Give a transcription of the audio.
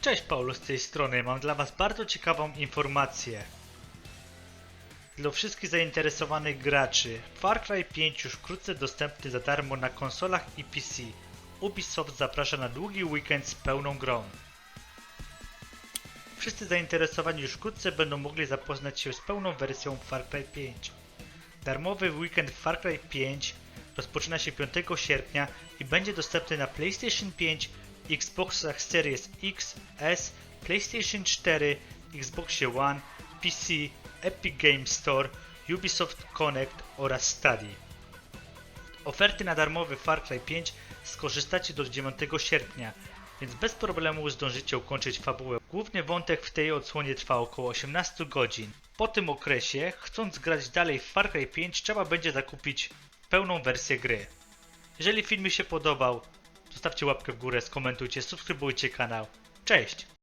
Cześć Paulo z tej strony, mam dla Was bardzo ciekawą informację. Dla wszystkich zainteresowanych graczy, Far Cry 5 już wkrótce dostępny za darmo na konsolach i PC. Ubisoft zaprasza na długi weekend z pełną grą. Wszyscy zainteresowani już wkrótce będą mogli zapoznać się z pełną wersją Far Cry 5. Darmowy weekend Far Cry 5 rozpoczyna się 5 sierpnia i będzie dostępny na PlayStation 5, Xboxach Series X, S, PlayStation 4, Xboxie One, PC, Epic Games Store, Ubisoft Connect oraz Stadia. Oferty na darmowy Far Cry 5 skorzystacie do 9 sierpnia, więc bez problemu zdążycie ukończyć fabułę. Główny wątek w tej odsłonie trwa około 18 godzin. Po tym okresie, chcąc grać dalej w Far Cry 5, trzeba będzie zakupić pełną wersję gry. Jeżeli film mi się podobał, zostawcie łapkę w górę, skomentujcie, subskrybujcie kanał. Cześć!